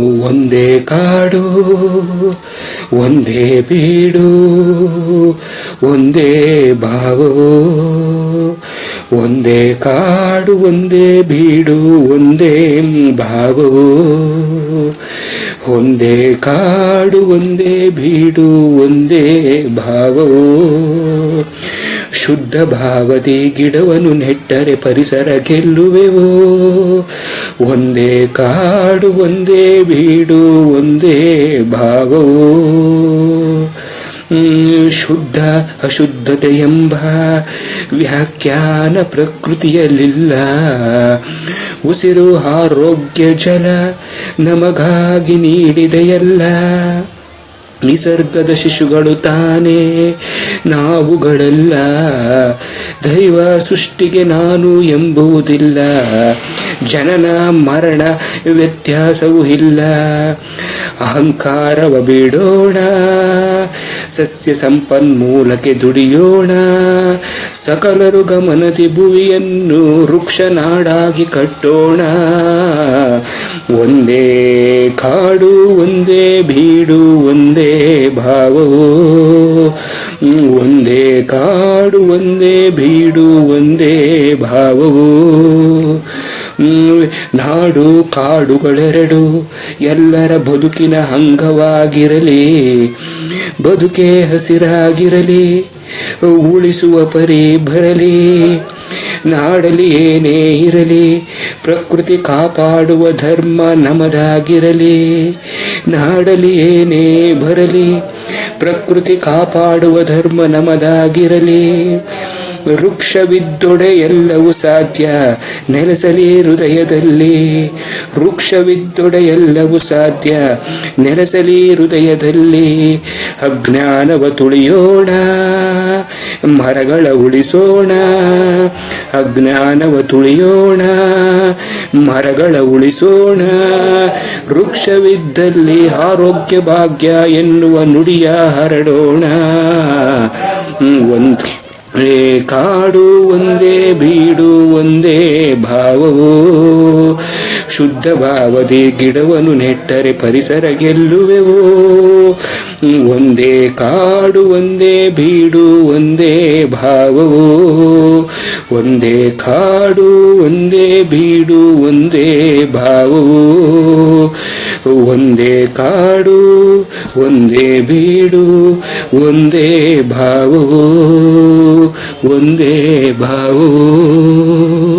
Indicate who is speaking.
Speaker 1: ಒಂದೇ ಕಾಡು, ಒಂದೇ ಬೀಡು, ಒಂದೇ ಭಾವವು ಒಂದೇ ಕಾಡು, ಒಂದೇ ಬೀಡು, ಒಂದೇ ಭಾವವು ಒಂದೇ ಕಾಡು, ಒಂದೇ ಬೀಡು, ಒಂದೇ ಭಾವವು ಶುದ್ಧ ಭಾವದಿ ಗಿಡವನ್ನು ನೆಟ್ಟರೆ ಪರಿಸರ ಗೆಲ್ಲುವೆವೋ? ಒಂದೇ ಕಾಡು, ಒಂದೇ ಬೀಡು, ಒಂದೇ ಭಾವವು? ಶುದ್ಧ ಅಶುದ್ಧತೆ ಎಂಬ ವ್ಯಾಖ್ಯಾನ ಪ್ರಕೃತಿಯಲ್ಲಿಲ್ಲ. ಉಸಿರು ಆರೋಗ್ಯ ಜಲ ನಮಗಾಗಿ ನೀಡಿದೆಯಲ್ಲ. ನಿಸರ್ಗದ ಶಿಶುಗಳು ತಾನೇ. ನಾವುಗಳಲ್ಲ ದೈವ ಸೃಷ್ಟಿಗೆ ನಾನು ಎಂಬುವುದಿಲ್ಲ. ಜನನ, ಮರಣ, ವ್ಯತ್ಯಾಸವೂ ಇಲ್ಲ. ಅಹಂಕಾರವ ಬಿಡೋಣ. ಸಸ್ಯ ಸಂಪನ್ಮೂಲಕ್ಕೆ ದುಡಿಯೋಣ. ಸಕಲರು ಗಮನದಿ ಭುವಿಯನ್ನು ವೃಕ್ಷನಾಡಾಗಿ ಕಟ್ಟೋಣ. ಒಂದೇ ಕಾಡು, ಒಂದೇ ಬೀಡು, ಒಂದೇ ಭಾವವು. ಒಂದೇ ಕಾಡು, ಒಂದೇ ಬೀಡು, ಒಂದೇ ಭಾವವು. ನಾಡು ಕಾಡುಗಳೆರಡು, ಎಲ್ಲರ ಬದುಕಿನ ಅಂಗವಾಗಿರಲಿ, ಬದುಕೆ ಹಸಿರಾಗಿರಲಿ, ಉಳಿಸುವ ಪರಿ ಬರಲಿ. ನಾಡಲಿ ಏನೇ ಇರಲಿ ಪ್ರಕೃತಿ ಕಾಪಾಡುವ ಧರ್ಮ ನಮದಾಗಿರಲಿ. ನಾಡಲಿ ಏನೇ ಬರಲಿ ಪ್ರಕೃತಿ ಕಾಪಾಡುವ ಧರ್ಮ ನಮದಾಗಿರಲಿ. ವೃಕ್ಷವಿದ್ದೊಡೆ ಎಲ್ಲವೂ ಸಾಧ್ಯ. ನೆಲೆಸಲಿ ಹೃದಯದಲ್ಲಿ. ವೃಕ್ಷವಿದ್ದೊಡೆ ಎಲ್ಲವೂ ಸಾಧ್ಯ. ನೆಲೆಸಲಿ ಹೃದಯದಲ್ಲಿ. ಅಜ್ಞಾನವ ತುಳಿಯೋಣ. ಮರಗಳ ಉಳಿಸೋಣ. ಅಜ್ಞಾನವ ತುಳಿಯೋಣ. ಮರಗಳ ಉಳಿಸೋಣ. ವೃಕ್ಷವಿದ್ದಲ್ಲಿ ಆರೋಗ್ಯ ಭಾಗ್ಯ ಎನ್ನುವ ನುಡಿಯ ಹರಡೋಣ. ಒಂದ್ ಕಾಡು ಒಂದೇ ಬೀಡು ಒಂದೇ ಭಾವವು. ಶುದ್ಧ ಭಾವದಿ ಗಿಡವನ್ನು ನೆಟ್ಟರೆ ಪರಿಸರ ಗೆಲ್ಲುವೆವು? ಒಂದೇ ಕಾಡು, ಒಂದೇ ಬೀಡು, ಒಂದೇ ಭಾವವು? ಒಂದೇ ಕಾಡು, ಒಂದೇ ಬೀಡು, ಒಂದೇ ಭಾವವು? ಒಂದೇ ಕಾಡು, ಒಂದೇ ಬೀಡು, ಒಂದೇ ಭಾವವು? ಒಂದೇ ಭಾವವು?